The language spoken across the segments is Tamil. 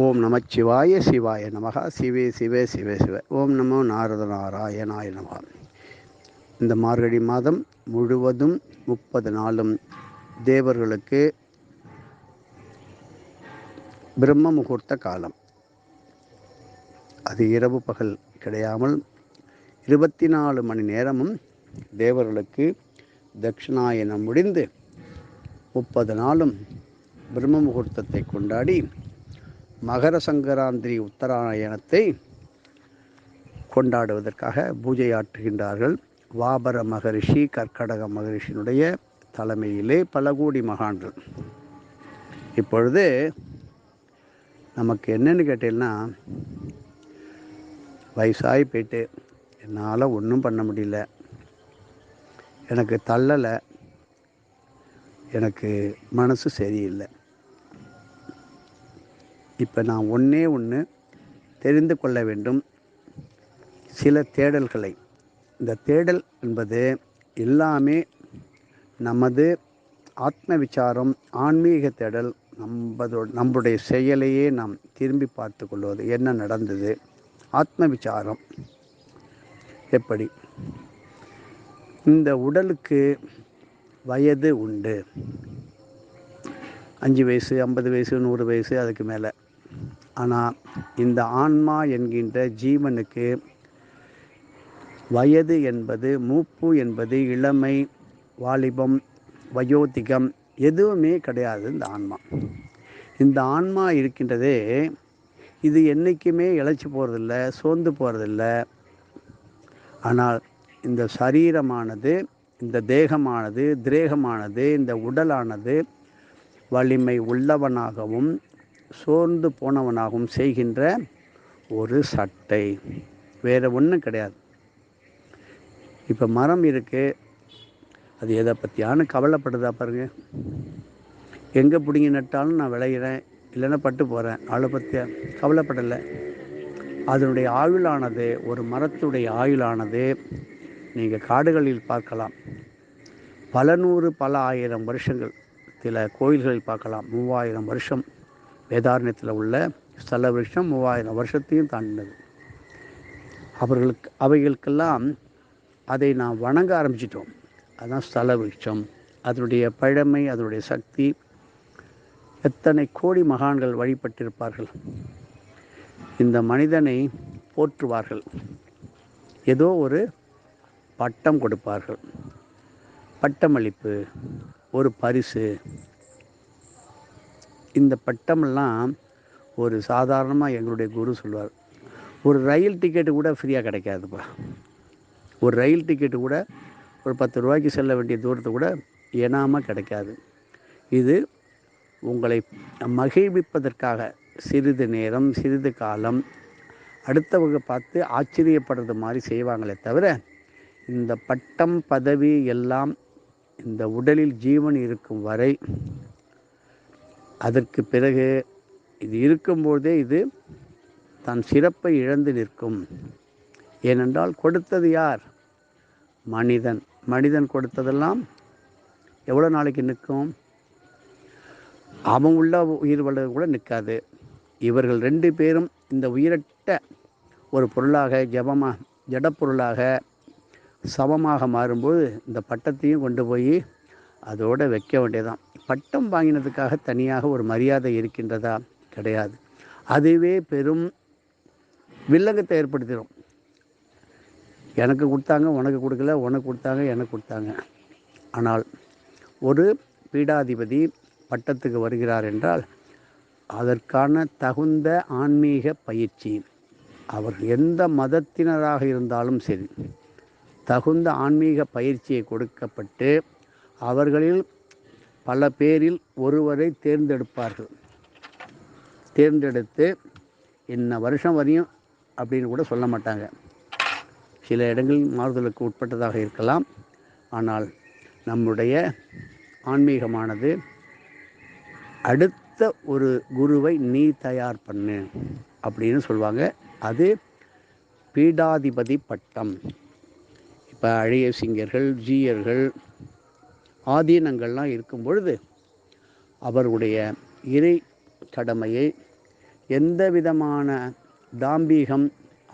ஓம் நமச்சிவாய சிவாய நமக. சிவே சிவே சிவே சிவ. ஓம் நமோ நாரத நாராயணாய நமக. இந்த மார்கழி மாதம் முழுவதும் முப்பது நாளும் தேவர்களுக்கு பிரம்ம முகூர்த்த காலம். அது இரவு பகல் கிடையாமல் இருபத்தி நாலு மணி நேரமும் தேவர்களுக்கு தட்சிணாயனம் முடிந்து முப்பது நாளும் பிரம்ம முகூர்த்தத்தை கொண்டாடி மகர சங்கராந்திரி உத்தராயணத்தை கொண்டாடுவதற்காக பூஜை ஆற்றுகின்றார்கள் வாபர மகரிஷி கர்க்கடக மகரிஷியினுடைய தலைமையிலே பல கோடி மகான்கள். இப்பொழுது நமக்கு என்னென்னு கேட்டீங்கன்னா வயசாகி போயிட்டு என்னால் ஒன்றும் பண்ண முடியல. எனக்கு தள்ளலை. எனக்கு மனசு சரியில்லை. இப்போ நான் ஒன்றே ஒன்று தெரிந்து கொள்ள வேண்டும். சில தேடல்களை. இந்த தேடல் என்பது எல்லாமே நமது ஆத்ம விசாரம் ஆன்மீக தேடல் நம்மதோ நம்முடைய செயலையே நாம் திரும்பி பார்த்து கொள்வது. என்ன நடந்தது? ஆத்ம விசாரம் எப்படி? இந்த உடலுக்கு வயது உண்டு. அஞ்சு வயசு ஐம்பது வயசு நூறு வயசு அதுக்கு மேலே. ஆனால் இந்த ஆன்மா என்கின்ற ஜீவனுக்கு வயது என்பது மூப்பு என்பது இளமை வாலிபம் வயோதிகம் எதுவுமே கிடையாது இந்த ஆன்மா. இந்த ஆன்மா இருக்கின்றதே இது என்றைக்குமே இழைச்சி போகிறதில்ல சோர்ந்து போகிறதில்ல ஆனால் இந்த சரீரமானது இந்த தேகமானது திரேகமானது இந்த உடலானது வலிமை உள்ளவனாகவும் சோர்ந்து போனவனாகவும் செய்கின்ற ஒரு சட்டை. வேறு ஒன்றும் கிடையாது. இப்போ மரம் இருக்குது அது எதை பற்றியான கவலைப்படுதா பாருங்க. எங்கே பிடிங்கி நட்டாலும் நான் விளையிறேன். இல்லைன்னா பட்டு போகிறேன் அவளை பற்றிய கவலைப்படலை. அதனுடைய ஆயுளானது ஒரு மரத்துடைய ஆயுளானது நீங்கள் காடுகளில் பார்க்கலாம். பல நூறு பல ஆயிரம் வருஷங்கள் சில கோயில்களில் பார்க்கலாம். மூவாயிரம் வருஷம். வேதாரண்யத்தில் உள்ள ஸ்தல விருஷம் மூவாயிரம் வருஷத்தையும் தாண்டினது. அவர்களுக்கு அவைகளுக்கெல்லாம் அதை நாம் வணங்க ஆரம்பிச்சிட்டோம். அதுதான் ஸ்தல விருட்சம். அதனுடைய பழமை அதனுடைய சக்தி எத்தனை கோடி மகான்கள் வழிபட்டிருப்பார்கள். இந்த மனிதனை போற்றுவார்கள். ஏதோ ஒரு பட்டம் கொடுப்பார்கள். பட்டமளிப்பு ஒரு பரிசு இந்த பட்டமெல்லாம் ஒரு சாதாரணமாக எங்களுடைய குரு சொல்லுவார் ஒரு ரயில் டிக்கெட்டு கூட ஃப்ரீயாக கிடைக்காதுப்பா. ஒரு ரயில் டிக்கெட்டு கூட ஒரு பத்து ரூபாய்க்கு செல்ல வேண்டிய தூரத்தை கூட ஏனாமல் கிடைக்காது. இது உங்களை மகிழ்விப்பதற்காக சிறிது நேரம் சிறிது காலம் அடுத்தவங்க பார்த்து ஆச்சரியப்படுறது மாதிரி செய்வாங்களே தவிர இந்த பட்டம் பதவி எல்லாம் இந்த உடலில் ஜீவன் இருக்கும் வரை அதற்கு பிறகு இது இருக்கும்போதே இது தன் சிறப்பை இழந்து நிற்கும். ஏனென்றால் கொடுத்தது யார்? மனிதன். மனிதன் கொடுத்ததெல்லாம் எவ்வளோ நாளைக்கு நிற்கும்? அவன் உள்ள உயிர் வளர கூட நிற்காது. இவர்கள் ரெண்டு பேரும் இந்த உயிரட்ட ஒரு பொருளாக ஜபமாக ஜடப்பொருளாக சமமாக மாறும்போது இந்த பட்டத்தையும் கொண்டு போய் அதோடு வைக்க வேண்டியதான் பட்டம் வாங்கினதுக்காக தனியாக ஒரு மரியாதை இருக்கின்றதா? கிடையாது. அதுவே பெரும் வில்லங்கத்தை ஏற்படுத்திடும். எனக்கு கொடுத்தாங்க உனக்கு கொடுக்கல உனக்கு கொடுத்தாங்க எனக்கு கொடுத்தாங்க. ஆனால் ஒரு பீடாதிபதி பட்டத்துக்கு வருகிறார் என்றால் அதற்கான தகுந்த ஆன்மீக பயிற்சி அவர் எந்த மதத்தினராக இருந்தாலும் சரி தகுந்த ஆன்மீக பயிற்சியை கொடுக்கப்பட்டு அவர்களில் பல பேரில் ஒருவரை தேர்ந்தெடுப்பார்கள். தேர்ந்தெடுத்து இன்ன வருஷம் வரையும் அப்படின்னு கூட சொல்ல மாட்டாங்க. சில இடங்களில் மாறுதலுக்கு உட்பட்டதாக இருக்கலாம். ஆனால் நம்முடைய ஆன்மீகமானது அடுத்த ஒரு குருவை நீ தயார் பண்ணு அப்படின்னு சொல்லுவாங்க. அது பீடாதிபதி பட்டம். இப்போ அழைய சிங்கர்கள் ஜீயர்கள் ஆதீனங்கள்லாம் இருக்கும் பொழுது அவருடைய இறை கடமையை எந்த விதமான தாம்பீகம்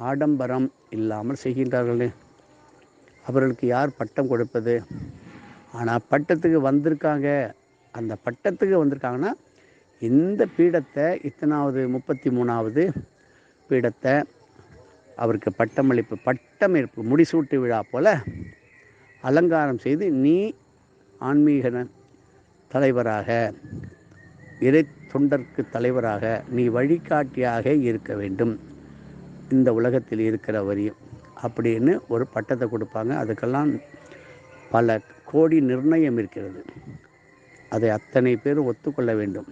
ஆடம்பரம் இல்லாமல் செய்கின்றார்களே. அவர்களுக்கு யார் பட்டம் கொடுப்பது? ஆனால் பட்டத்துக்கு வந்திருக்காங்க. அந்த பட்டத்துக்கு வந்திருக்காங்கன்னா இந்த பீடத்தை இத்தனாவது முப்பத்தி மூணாவது பீடத்தை அவருக்கு பட்டமளிப்பு பட்டமளிப்பு முடிசூட்டு விழா போல் அலங்காரம் செய்து நீ ஆன்மீக தலைவராக இறை தொண்டர்க்கு தலைவராக நீ வழிகாட்டியாக இருக்க வேண்டும். இந்த உலகத்தில் இருக்கிற வரையும் அப்படின்னு ஒரு பட்டத்தை கொடுப்பாங்க. அதுக்கெல்லாம் பல கோடி நிர்ணயம் இருக்கிறது. அதை அத்தனை பேரும் ஒத்துக்கொள்ள வேண்டும்.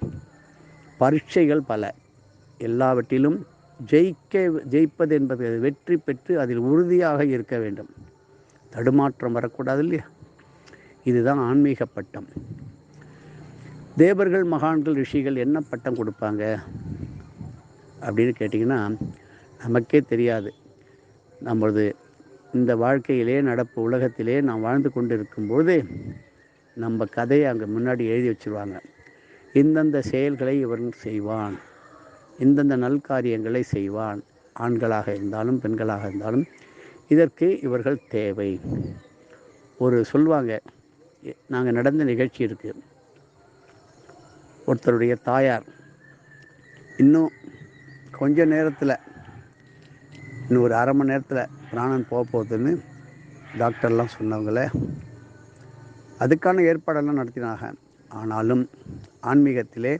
பரீட்சைகள் பல. எல்லாவற்றிலும் ஜெயிக்க ஜெயிப்பது என்பது வெற்றி பெற்று அதில் உறுதியாக இருக்க வேண்டும். தடுமாற்றம் வரக்கூடாது இல்லையா? இதுதான் ஆன்மீக பட்டம். தேவர்கள் மகான்கள் ரிஷிகள் என்ன பட்டம் கொடுப்பாங்க? அப்படின்னு கேட்டிங்கன்னா நமக்கே தெரியாது. நம்மளது இந்த வாழ்க்கையிலே நடப்பு உலகத்திலே நாம் வாழ்ந்து கொண்டு இருக்கும்போது நம்ம கதையை அங்கே முன்னாடி எழுதி வச்சுருவாங்க. இந்தந்த செயல்களை இவன் செய்வான். இந்தந்த நல்காரியங்களை செய்வான். ஆண்களாக இருந்தாலும் பெண்களாக இருந்தாலும் இதற்கு இவர்கள் தேவை. ஒரு சொல்வாங்க நாங்கள் நடந்த நிகழ்ச்சி இருக்குது ஒருத்தருடைய தாயார். இன்னும் கொஞ்ச நேரத்தில் இன்னும் ஒரு அரை மணி நேரத்தில் பிராணன் போக போகுதுன்னு டாக்டர்லாம் சொன்னவங்கள அதுக்கான ஏற்பாடெல்லாம் நடத்தினாங்க. ஆனாலும் ஆன்மீகத்திலே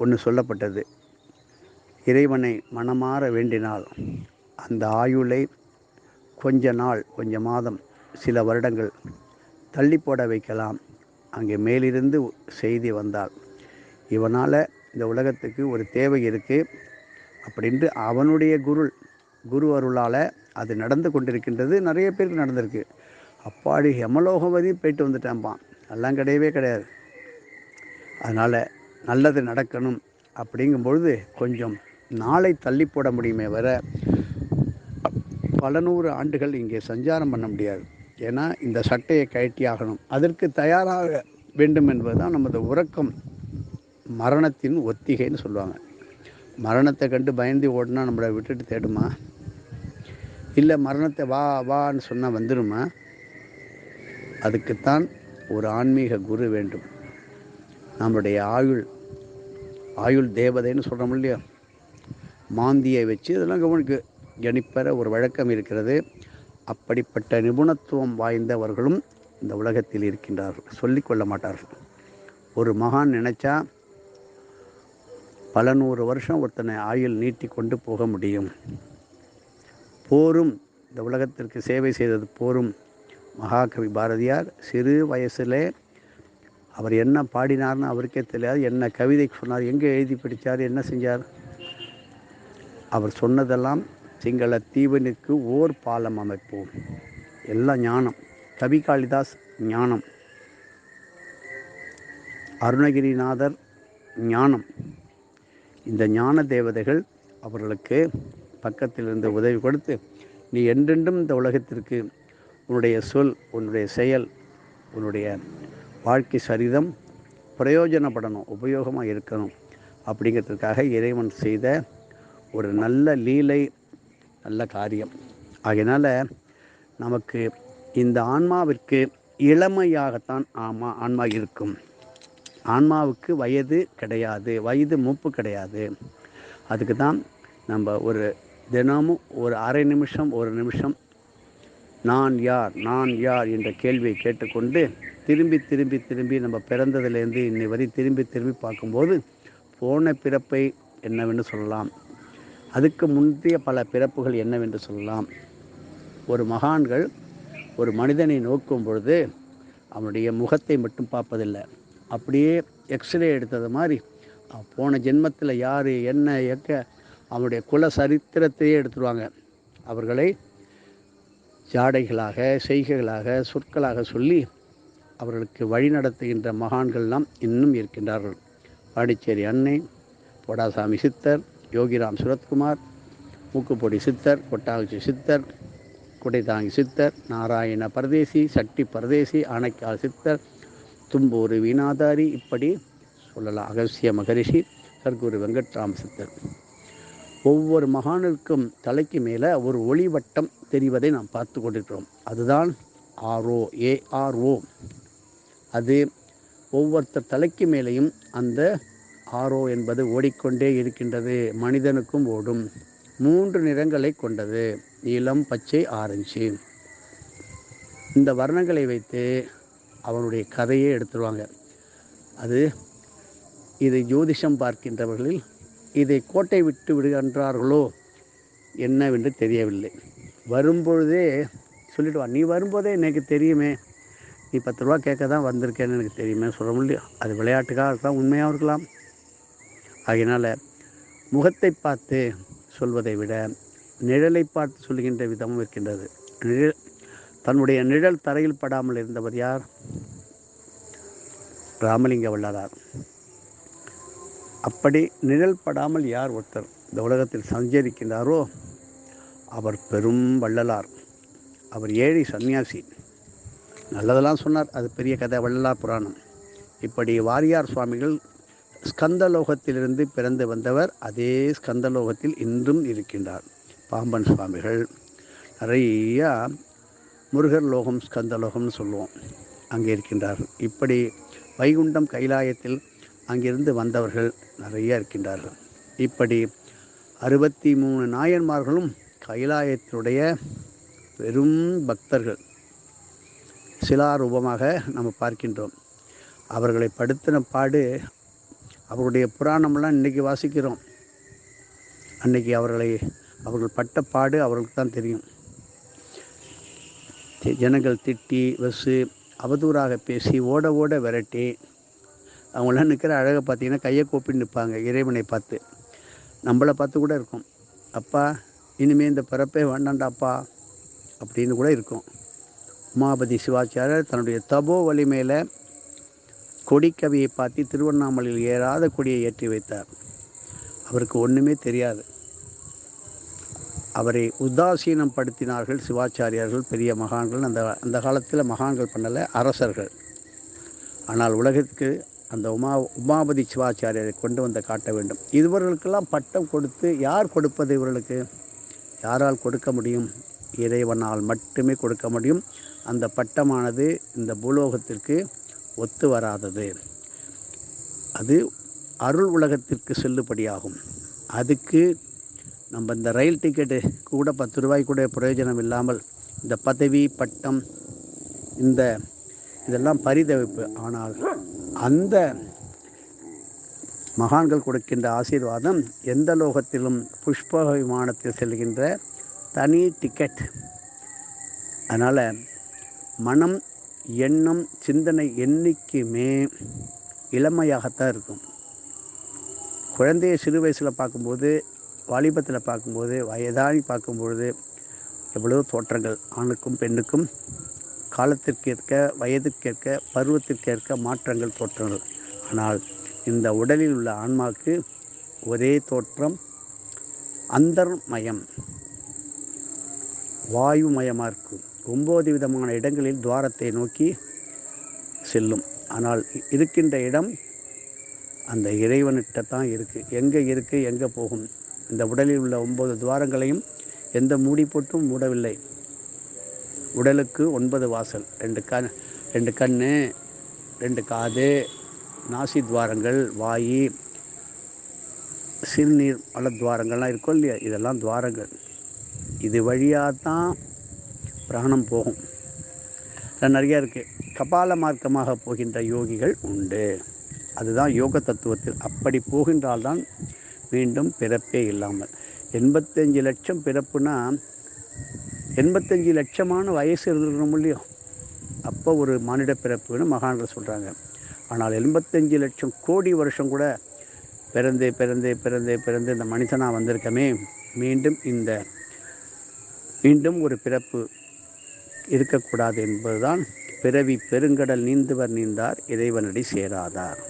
ஒன்று சொல்லப்பட்டது. இறைவனை மனமாற வேண்டினால் அந்த ஆயுளை கொஞ்ச நாள் கொஞ்ச மாதம் சில வருடங்கள் தள்ளி போட வைக்கலாம். அங்கே மேலிருந்து செய்தி வந்தால் இவனால் இந்த உலகத்துக்கு ஒரு தேவை இருக்குது அப்படின்ட்டு அவனுடைய குரு குரு அருளால் அது நடந்து கொண்டிருக்கின்றது. நிறைய பேருக்கு நடந்திருக்கு. அப்பாடி ஹெமலோகம் வரையும் போயிட்டு வந்துட்டான்பான் எல்லாம் கிடையவே கிடையாது. அதனால் நல்லது நடக்கணும். அப்படிங்கும்பொழுது கொஞ்சம் நாளை தள்ளி போட முடியுமே வர பல நூறு ஆண்டுகள் இங்கே சஞ்சாரம் பண்ண முடியாது. ஏன்னா இந்த சட்டையை கழட்டி ஆகணும். அதற்கு தயாராக வேண்டும் என்பதுதான் நமது உறக்கம். மரணத்தின் ஒத்திகைன்னு சொல்லுவாங்க. மரணத்தை கண்டு பயந்து ஓடினா நம்மளை விட்டுட்டு தேடுமா? இல்லை மரணத்தை வா வான்னு சொன்னால் வந்துடுமா அதுக்குத்தான் ஒரு ஆன்மீக குரு வேண்டும். நம்மளுடைய ஆயுள் ஆயுள் தேவதைன்னு சொல்கிறோம் இல்லையா? மாந்தியை வச்சு இதெல்லாம் கவனிக்கு. கணிப்பற ஒரு வழக்கம் இருக்கிறது. அப்படிப்பட்ட நிபுணத்துவம் வாய்ந்தவர்களும் இந்த உலகத்தில் இருக்கின்றார்கள். சொல்லிக்கொள்ள மாட்டார்கள். ஒரு மகான் நினச்சா பல நூறு வருஷம் ஒருத்தனை ஆயுள் நீட்டி கொண்டு போக முடியும். போரும் இந்த உலகத்திற்கு சேவை செய்தது போரும் மகாகவி பாரதியார் சிறு வயசிலே அவர் என்ன பாடினார்னு அவருக்கே தெரியாது. என்ன கவிதை சொன்னார் எங்கே எழுதி பிடித்தார் என்ன செஞ்சார்? அவர் சொன்னதெல்லாம் சிங்கள தீவனுக்கு ஓர் பாலம் அமைப்போம். எல்லாம் ஞானம் கவி காளிதாஸ் ஞானம். அருணகிரிநாதர் ஞானம். இந்த ஞான தேவதைகள் அவர்களுக்கு பக்கத்தில் இருந்து உதவி கொடுத்து நீ என்றென்றும் இந்த உலகத்திற்கு உன்னுடைய சொல் உன்னுடைய செயல் உன்னுடைய வாழ்க்கை சரிதம் பிரயோஜனப்படணும் உபயோகமாக இருக்கணும். அப்படிங்கிறதுக்காக இறைவன் செய்த ஒரு நல்ல லீலை நல்ல காரியம். ஆகையினால் நமக்கு இந்த ஆன்மாவிற்கு இளமையாகத்தான் ஆமா ஆன்மா இருக்கும். ஆன்மாவுக்கு வயது கிடையாது வயது மூப்பு கிடையாது. அதுக்கு தான் நம்ம ஒரு தினமும் ஒரு அரை நிமிஷம் ஒரு நிமிஷம் நான் யார் நான் யார் என்ற கேள்வியை கேட்டுக்கொண்டு திரும்பி திரும்பி திரும்பி நம்ம பிறந்ததுலேருந்து இன்னை வரை திரும்பி திரும்பி பார்க்கும்போது போன பிறப்பை என்னவென்று சொல்லலாம். அதுக்கு முந்தைய பல பிறப்புகள் என்னவென்று சொல்லலாம். ஒரு மகான்கள் ஒரு மனிதனை நோக்கும் பொழுது அவனுடைய முகத்தை மட்டும் பார்ப்பதில்லை. அப்படியே எக்ஸ்ரே எடுத்தது மாதிரி போன ஜென்மத்தில் யார் என்ன எக்க அவனுடைய குல சரித்திரத்தையே எடுத்துருவாங்க. அவர்களை ஜாடைகளாக செய்கைகளாக சொற்களாக சொல்லி அவர்களுக்கு வழி நடத்துகின்ற மகான்கள்லாம் இன்னும் இருக்கின்றார்கள். பாண்டிச்சேரி அன்னை பொடாசாமி சித்தர் யோகிராம் சுரத்குமார் மூக்குப்பொடி சித்தர் கொட்டாச்சி சித்தர் குடைதாங்கி சித்தர் நாராயண பரதேசி சட்டி பரதேசி ஆனைக்கால் சித்தர் தும்பூர் வீணாதாரி இப்படி சொல்லலாம். அகசிய மகரிஷி சர்க்குரு வெங்கட்ராம சித்தர். ஒவ்வொரு மகானுக்கும் தலைக்கு மேலே ஒரு ஒளி வட்டம் தெரிவதை நாம் பார்த்து கொண்டிருக்கிறோம். அதுதான் ஆர்ஓ ஏஆர்ஓ அது ஒவ்வொருத்தர் தலைக்கு மேலேயும் அந்த ஆரோ என்பது ஓடிக்கொண்டே இருக்கின்றது மனிதனுக்கும் ஓடும். மூன்று நிறங்களை கொண்டது நீலம் பச்சை ஆரஞ்சு. இந்த வர்ணங்களை வைத்து அவனுடைய கதையே எடுத்துருவாங்க. அது இதை ஜோதிஷம் பார்க்கின்றவர்களில் இதை கோட்டை விட்டு விடுகின்றார்களோ என்னவென்று தெரியவில்லை. வரும்பொழுதே சொல்லிடுவான் நீ வரும்போதே எனக்கு தெரியுமே. நீ பத்து ரூபா கேட்க தான் வந்திருக்கேன்னு எனக்கு தெரியுமே. சொல்ல முடியும் அது விளையாட்டுக்காக இருக்கலாம் உண்மையாக இருக்கலாம். ஆகையினால் முகத்தை பார்த்து சொல்வதை விட நிழலை பார்த்து சொல்கின்ற விதமும் இருக்கின்றது. நிழல் தன்னுடைய நிழல் தரையில் படாமல் இருந்தவர் யார்? ராமலிங்க வள்ளலார். அப்படி நிழல் படாமல் யார் ஒருத்தர் இந்த உலகத்தில் சஞ்சரிக்கின்றாரோ அவர் பெரும் வள்ளலார். அவர் ஏழை சன்னியாசி நல்லதெல்லாம் சொன்னார். அது பெரிய கதை வள்ளலார் புராணம். இப்படி வாரியார் சுவாமிகள் ஸ்கந்தலோகத்திலிருந்து பிறந்து வந்தவர் அதே ஸ்கந்தலோகத்தில் இன்றும் இருக்கின்றார். பாம்பன் சுவாமிகள். நிறையா முருகர் லோகம் ஸ்கந்தலோகம்னு சொல்லுவோம். அங்கே இருக்கின்றார்கள் இப்படி வைகுண்டம் கைலாயத்தில் அங்கிருந்து வந்தவர்கள் நிறைய இருக்கின்றார்கள். இப்படி அறுபத்தி மூணு நாயன்மார்களும் கைலாயத்தினுடைய பெரும் பக்தர்கள். சிலாரூபமாக நம்ம பார்க்கின்றோம். அவர்களை படுத்தின பாடு அவருடைய புராணமெல்லாம் இன்றைக்கி வாசிக்கிறோம். அன்னைக்கு அவர்களை அவர்கள் பட்ட பாடு அவர்களுக்கு தான் தெரியும். ஜனங்கள் திட்டி வசு அவதூறாக பேசி ஓட ஓட விரட்டி அவங்களாம் நிற்கிற அழகை பார்த்தீங்கன்னா கையை கூப்பிட்டு நிற்பாங்க இறைவனை பார்த்து. நம்மளை பார்த்து கூட இருக்கும். அப்பா இனிமேல் இந்த பிறப்பே வேண்டாண்டாப்பா அப்படின்னு கூட இருக்கும். உமாபதி சிவாச்சாரியர் தன்னுடைய தபோ வலிமையில் கொடிக்கவியை பார்த்து திருவண்ணாமலையில் ஏறாத கொடியை ஏற்றி வைத்தார். அவருக்கு ஒன்றுமே தெரியாது. அவரை உதாசீனம் படுத்தினார்கள் சிவாச்சாரியார்கள் பெரிய மகான்கள். அந்த அந்த காலத்தில் மகான்கள் பண்ணலை அரசர்கள். ஆனால் உலகத்துக்கு அந்த உமா உமாபதி சிவாச்சாரியரை கொண்டு வந்து காட்ட வேண்டும். இவர்களுக்கெல்லாம் பட்டம் கொடுத்து யார் கொடுப்பது இவர்களுக்கு? யாரால் கொடுக்க முடியும்? இறைவனால் மட்டுமே கொடுக்க முடியும். அந்த பட்டமானது இந்த பூலோகத்திற்கு ஒத்து வராதது. அது அருள் உலகத்திற்கு செல்லுபடியாகும். அதுக்கு நம்ம இந்த ரயில் டிக்கெட்டு கூட பத்து ரூபாய் கூட பிரயோஜனம் இல்லாமல் இந்த பதவி பட்டம் இந்த இதெல்லாம் பரிதவிப்பு. ஆனால் அந்த மகான்கள் கொடுக்கின்ற ஆசீர்வாதம் எந்த லோகத்திலும் புஷ்ப விமானத்தில் செல்கின்ற தனி டிக்கெட். அதனால் மனம் எண்ணம் சிந்தனை என்றைக்குமே இளமையாகத்தான் இருக்கும். குழந்தைய சிறு வயசில் பார்க்கும்போது வாலிபத்தில் பார்க்கும்போது வயதானி பார்க்கும்பொழுது எவ்வளோ தோற்றங்கள் ஆணுக்கும் பெண்ணுக்கும் காலத்திற்கேற்க வயதுக்கேற்க பருவத்திற்கேற்க மாற்றங்கள் தோற்றங்கள். ஆனால் இந்த உடலில் உள்ள ஆன்மாவுக்கு ஒரே தோற்றம் அந்தர்மயம் வாயுமயமாக இருக்கும். ஒம்பது விதமான இடங்களில் துவாரத்தை நோக்கி செல்லும். ஆனால் இருக்கின்ற இடம் அந்த இறைவன்கிட்ட தான் இருக்குது எங்கே இருக்குது எங்கே போகும்? இந்த உடலில் உள்ள ஒன்பது துவாரங்களையும் எந்த மூடி போட்டும் மூடவில்லை. உடலுக்கு ஒன்பது வாசல். ரெண்டு கண் ரெண்டு கண் ரெண்டு காது நாசி துவாரங்கள் வாயி சிறுநீர் மலத்வாரங்கள்லாம் இருக்கும் இல்லையா இதெல்லாம் துவாரங்கள். இது வழியாக தான் பிராணம் போகும். நிறைய இருக்குது கபால மார்க்கமாக போகின்ற யோகிகள் உண்டு. அதுதான் யோக தத்துவத்தில் அப்படி போகின்றால்தான் மீண்டும் பிறப்பே இல்லாமல். எண்பத்தஞ்சு லட்சம் பிறப்புனா எண்பத்தஞ்சு லட்சமான வயசு இருந்துருக்கணும் இல்லையோ? அப்போ ஒரு மானிட பிறப்புன்னு மகான்கள் சொல்கிறாங்க ஆனால் எண்பத்தஞ்சு லட்சம் கோடி வருஷம் கூட பிறந்து பிறந்து பிறந்து பிறந்து இந்த மனிதனாக வந்திருக்கமே. மீண்டும் இந்த மீண்டும் ஒரு பிறப்பு இருக்கக்கூடாது என்பதுதான் பிறவி பெருங்கடல் நீந்துவர் நீந்தார் இறைவனடி சேராதார்.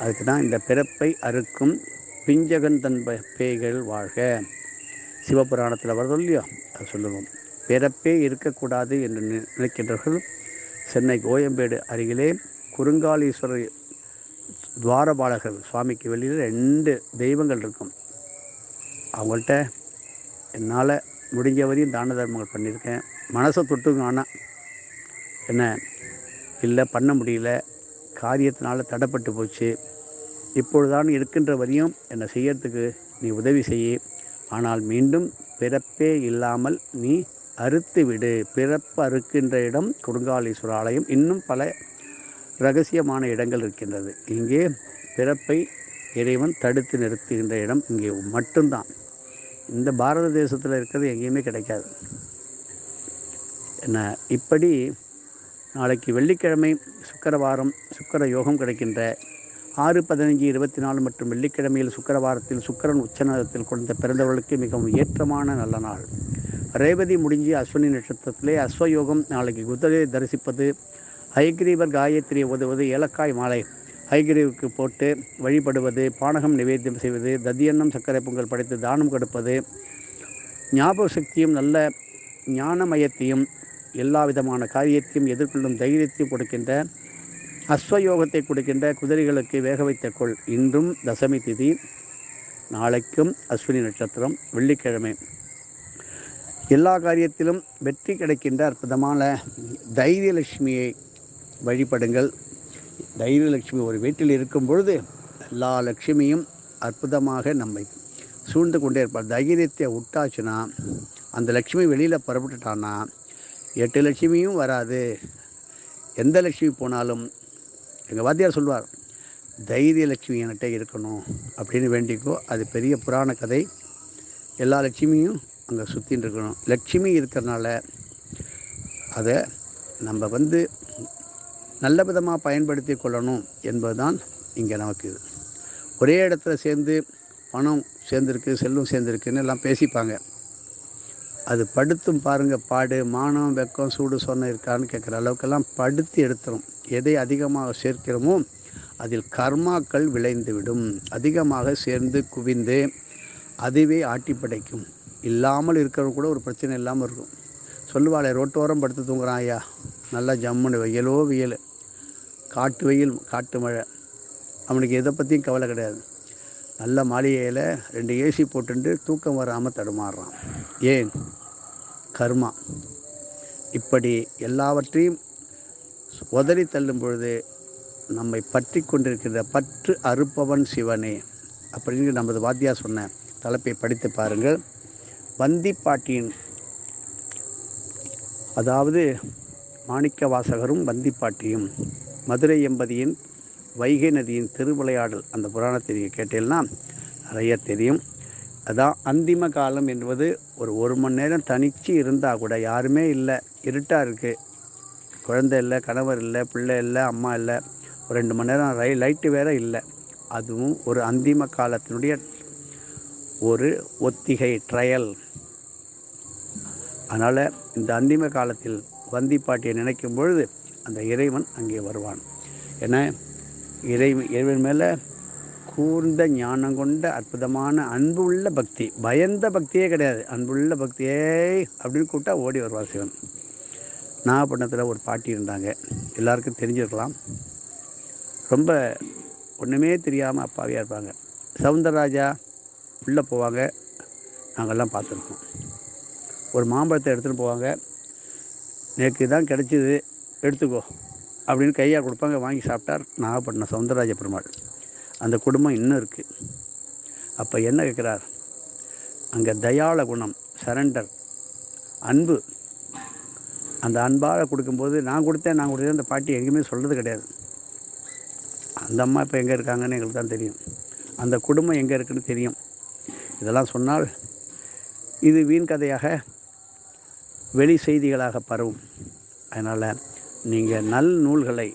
அதுக்கு தான் இந்த பிறப்பை அறுக்கும் பிஞ்சகன் தன் பேய்கள் வாழ்க. சிவபுராணத்தில் வருதோ இல்லையோ அது சொல்லுவோம். பிறப்பே இருக்கக்கூடாது என்று நினைக்கின்றவர்கள் சென்னை கோயம்பேடு அருகிலே குறுங்காலீஸ்வரர் துவாரபாலகர் சுவாமிக்கு வெளியில் ரெண்டு தெய்வங்கள் இருக்கும். அவங்கள்ட்ட என்னால் முடிஞ்ச வரையும் தான தர்மங்கள் பண்ணியிருக்கேன். மனசை தொட்டுங்க ஆனால் என்ன? இல்லை பண்ண முடியல. காரியத்தினால் தடைப்பட்டு போச்சு. இப்பொழுதான் இருக்கின்ற வரையும் என்னை செய்யறதுக்கு நீ உதவி செய்ய. ஆனால் மீண்டும் பிறப்பே இல்லாமல் நீ அறுத்து விடு. பிறப்பு அறுக்கின்ற இடம் கொடுங்காலீஸ்வர ஆலயம் இன்னும் பல ரகசியமான இடங்கள் இருக்கின்றது. இங்கே பிறப்பை இறைவன் தடுத்து நிறுத்துகின்ற இடம் இங்கே மட்டும்தான். இந்த பாரத தேசத்தில் இருக்கிறது எங்கேயுமே கிடைக்காது. என்ன இப்படி நாளைக்கு வெள்ளிக்கிழமை சுக்கரவாரம் சுக்கர யோகம் கிடைக்கின்ற ஆறு பதினஞ்சு இருபத்தி நாலு மற்றும் வெள்ளிக்கிழமையில் சுக்கரவாரத்தில் சுக்கரன் உச்சநகரத்தில் கொண்ட பிறந்தவர்களுக்கு மிகவும் ஏற்றமான நல்ல நாள். ரேவதி முடிஞ்சு அஸ்வினி நட்சத்திரத்திலே அஸ்வயோகம் நாளைக்கு குதிரையை தரிசிப்பது ஹைகிரீவர் காயத்ரி உதவுவது ஏலக்காய் மாலை ஹைகிரீவுக்கு போட்டு வழிபடுவது பானகம் நிவேத்தியம் செய்வது ததியன்னம் சர்க்கரை பொங்கல் படைத்து தானம் கொடுப்பது ஞாபக சக்தியும் நல்ல ஞானமயத்தையும் எல்லா விதமான காரியத்தையும் எதிர்கொள்ளும் தைரியத்தையும் கொடுக்கின்ற அஸ்வயோகத்தை கொடுக்கின்ற குதிரைகளுக்கு வேக வைத்த கொள். இன்றும் தசமி திதி நாளைக்கும் அஸ்வினி நட்சத்திரம் வெள்ளிக்கிழமை. எல்லா காரியத்திலும் வெற்றி கிடைக்கின்ற அற்புதமான தைரியலட்சுமியை வழிபடுங்கள். தைரியலட்சுமி ஒரு வீட்டில் இருக்கும் பொழுது எல்லா லட்சுமியும் அற்புதமாக நம்மை சூழ்ந்து கொண்டே இருப்பார். தைரியத்தை விட்டாச்சுன்னா அந்த லட்சுமி வெளியில் புறப்பட்டுட்டான்னா எட்டு லட்சுமியும் வராது. எந்த லட்சுமி போனாலும் எங்கள் வாத்தியார் சொல்வார் தைரிய லட்சுமி என்கிட்ட இருக்கணும் அப்படின்னு வேண்டிக்கோ அது பெரிய புராண கதை. எல்லா லட்சுமியும் அங்கே சுற்றின்னு இருக்கணும். லட்சுமி இருக்கிறனால அதை நம்ம வந்து நல்ல விதமாக பயன்படுத்தி கொள்ளணும் என்பதுதான் இங்கே நமக்கு ஒரே இடத்துல சேர்ந்து பணம் சேர்ந்துருக்கு செல்லும் சேர்ந்துருக்குன்னு எல்லாம் பேசிப்பாங்க. அது படுத்தும் பாருங்கள் பாடு மானம் வெக்கம் சூடு சொன்ன இருக்கான்னு கேட்குற அளவுக்கெல்லாம் படுத்தி எடுத்துரும். எதை அதிகமாக சேர்க்கிறோமோ அதில் கர்மாக்கள் விளைந்துவிடும். அதிகமாக சேர்ந்து குவிந்து அதுவே ஆட்டி படைக்கும். இல்லாமல் இருக்கிறவங்க கூட ஒரு பிரச்சனை இல்லாமல் இருக்கும். சொல்லுவாளே ரோட்டோரம் படுத்து தூங்குறான் ஐயா. நல்லா ஜம்முன்னு வெயிலோ. வெயில். காட்டு வெயில் காட்டு மழை. அவனுக்கு எதை பற்றியும் கவலை கிடையாது. நல்ல மாளிகையில் ரெண்டு ஏசி போட்டுண்டு தூக்கம் வராமல் தடுமாறுறான். ஏன்? கர்மா. இப்படி எல்லாவற்றையும் உதறி தள்ளும் பொழுது நம்மை பற்றி கொண்டிருக்கின்ற பற்று அறுப்பவன் சிவனே அப்படின்னு நமது வாத்தியார் சொன்ன தலைப்பை படித்து பாருங்கள். வந்திப்பாட்டியின் அதாவது மாணிக்க வாசகரும் வந்திப்பாட்டியும் மதுரை எம்பதியின் வைகை நதியின் திருவிளையாடல் அந்த புராணத்தை நீங்கள் கேட்டீங்கன்னா நிறைய தெரியும். அதான் அந்திம காலம் என்பது ஒரு ஒரு மணி நேரம் தனிச்சு இருந்தால் கூட யாருமே இல்லை. இருட்டாக இருக்குது குழந்தை இல்லை கணவர் இல்லை பிள்ளை இல்லை அம்மா இல்லை. ஒரு ரெண்டு மணி நேரம் ரை லைட்டு வேற இல்லை. அதுவும் ஒரு அந்திம காலத்தினுடைய ஒரு ஒத்திகை ட்ரையல் அதனால் இந்த அந்திம காலத்தில் வந்தி பாட்டியை நினைக்கும் பொழுது அந்த இறைவன் அங்கே வருவான். ஏன்னா இறை இறைவன் மேலே கூர்ந்த ஞானம் கொண்ட அற்புதமான அன்புள்ள பக்தி பயந்த பக்தியே கிடையாது. அன்புள்ள பக்தியே அப்படின்னு கூப்பிட்டா ஓடி வருவார் சிவன். நாகப்பட்டினத்தில் ஒரு பாட்டி இருந்தாங்க. எல்லாருக்கும் தெரிஞ்சிருக்கலாம். ரொம்ப ஒன்றுமே தெரியாமல் அப்பாவியாக இருப்பாங்க. சவுந்தரராஜா உள்ளே போவாங்க. நாங்கள்லாம் பார்த்துருக்கோம். ஒரு மாம்பழத்தை எடுத்துகிட்டு போவாங்க. நேற்று தான் கிடச்சிது. எடுத்துக்கோ. அப்படின்னு கையாக கொடுப்பாங்க. வாங்கி சாப்பிட்டார். நாகப்பட்டினம் சவுந்தரராஜ பெருமாள் அந்த குடும்பம் இன்னும் இருக்குது அப்போ என்ன கேட்குறார் அங்கே தயாள குணம் சரண்டர் அன்பு. அந்த அன்பால் கொடுக்கும்போது நான் கொடுத்தேன் நான் கொடுத்தேன் அந்த பாட்டி எங்கேயுமே சொல்கிறது கிடையாது. அந்த அம்மா இப்போ எங்கே இருக்காங்கன்னு எங்களுக்கு தான் தெரியும். அந்த குடும்பம் எங்கே இருக்குன்னு தெரியும். இதெல்லாம் சொன்னால் இது வீண் கதையாக வெளி செய்திகளாக பரவும். அதனால் நீங்கள் நல் நூல்களை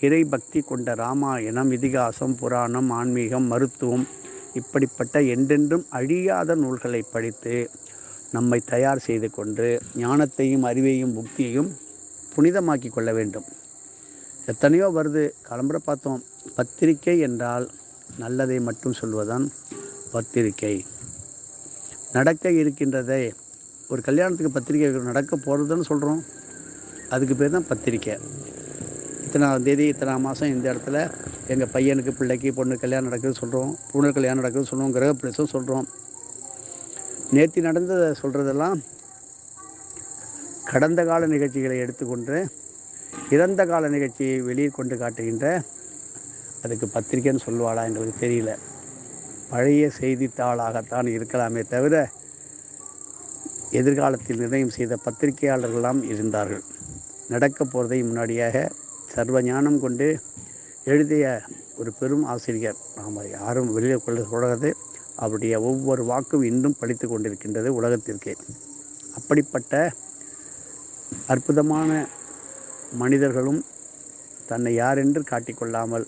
இறை பக்தி கொண்ட ராமாயணம் இதிகாசம் புராணம் ஆன்மீகம் மருத்துவம் இப்படிப்பட்ட என்றென்றும் அழியாத நூல்களை படித்து நம்மை தயார் செய்து கொண்டு ஞானத்தையும் அறிவையும் புக்தியையும் புனிதமாக்கி கொள்ள வேண்டும். எத்தனையோ வருது கிளம்புற பார்த்தோம். பத்திரிக்கை என்றால் நல்லதை மட்டும் சொல்வதுதான் பத்திரிக்கை. நடக்க இருக்கின்றதை ஒரு கல்யாணத்துக்கு பத்திரிக்கை நடக்க போகிறதுன்னு சொல்கிறோம் அதுக்கு பேர் தான் பத்திரிக்கை. இத்தனாம் தேதி இத்தனாம் மாதம் இந்த இடத்துல எங்கள் பையனுக்கு பிள்ளைக்கு பொண்ணு கல்யாணம் நடக்குது சொல்கிறோம் பொண்ணு கல்யாணம் நடக்குது சொல்கிறோம் கிரக சொல்கிறோம் நேற்று நடந்ததை சொல்கிறதெல்லாம் கடந்த கால நிகழ்ச்சிகளை எடுத்துக்கொண்டு இறந்த கால நிகழ்ச்சியை வெளியே கொண்டு காட்டுகின்ற அதுக்கு பத்திரிக்கைன்னு சொல்லுவாளா எங்களுக்கு தெரியல. பழைய செய்தித்தாளாகத்தான் இருக்கலாமே தவிர எதிர்காலத்தில் நிர்ணயம் செய்த பத்திரிகையாளர்களெல்லாம் இருந்தார்கள். நடக்க போகிறதை முன்னாடியாக சர்வ ஞானம் கொண்டு எழுதிய ஒரு பெரும் ஆசிரியர். நாம் யாரும் வெளியில் கொள்ள கூடாது அவருடைய ஒவ்வொரு வாக்கும் இன்னும் படித்து கொண்டிருக்கின்றது உலகத்திற்கே. அப்படிப்பட்ட அற்புதமான மனிதர்களும் தன்னை யாரென்று காட்டிக்கொள்ளாமல்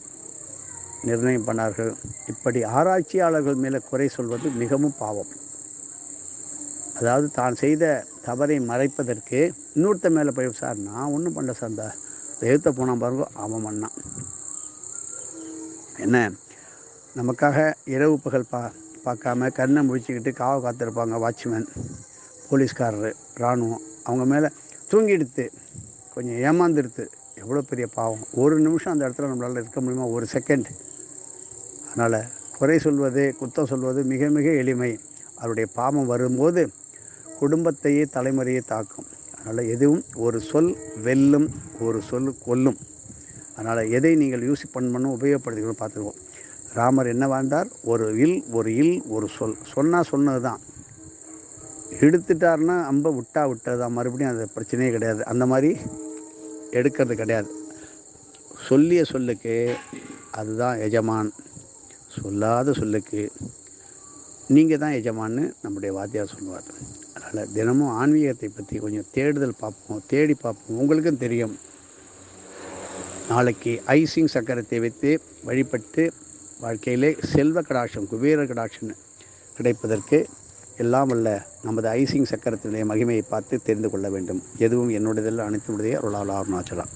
நிர்ணயம் பண்ணார்கள். இப்படி ஆராய்ச்சியாளர்கள் மேலே குறை சொல்வது மிகவும் பாவம். அதாவது தான் செய்த தவறை மறைப்பதற்கு இன்னொருத்த மேலே போய் சார் நான் ஒன்றும் பண்ணல சார். இந்த எழுத்த போனான் பாருங்க அவன் பண்ணான் என்ன? நமக்காக இரவு பகல் பா பார்க்காம கண்ணை முடிச்சுக்கிட்டு காவ காத்திருப்பாங்க வாட்ச்மேன் போலீஸ்காரரு இராணுவம். அவங்க மேலே தூங்கிடுத்து கொஞ்சம் ஏமாந்துடுத்து. எவ்வளோ பெரிய பாவம். ஒரு நிமிஷம் அந்த இடத்துல நம்மளால் இருக்க முடியுமா? ஒரு செகண்ட். அதனால் குறை சொல்வது குத்தம் சொல்வது மிக மிக எளிமை. அவருடைய பாவம் வரும்போது குடும்பத்தையே தலைமுறையை தாக்கும். அதனால் எதுவும் ஒரு சொல் வெல்லும் ஒரு சொல் கொல்லும். அதனால் எதை நீங்கள் யூஸ் பண்ணணும் உபயோகப்படுத்திக்கணும் பார்த்துக்குவோம். ராமர் என்ன வாழ்ந்தார்? ஒரு இல் ஒரு இல் ஒரு சொல். சொன்னால் சொன்னது தான் எடுத்துட்டாருன்னா அம்ப விட்டா விட்டது தான் மறுபடியும் அது பிரச்சனையே கிடையாது. அந்த மாதிரி எடுக்கிறது கிடையாது. சொல்லிய சொல்லுக்கு அதுதான் எஜமான். சொல்லாத சொல்லுக்கு நீங்கள் தான் எஜமான்னு நம்முடைய வாத்தியார் சொல்லுவார். அதனால் தினமும் ஆன்மீகத்தை பற்றி கொஞ்சம் தேடுதல் பார்ப்போம் தேடி பார்ப்போம். உங்களுக்கும் தெரியும். நாளைக்கு ஐசிங் சக்கரத்தை வைத்து வழிபட்டு வாழ்க்கையிலே செல்வ கடாட்சம் குபேர கடாட்சம் கிடைப்பதற்கு எல்லாம் உள்ள நமது ஐசிங் சக்கரத்தினுடைய மகிமையை பார்த்து தெரிந்து கொள்ள வேண்டும். எதுவும் என்னுடையதில் அனைத்துடைய அருளால் அருணாச்சலம்.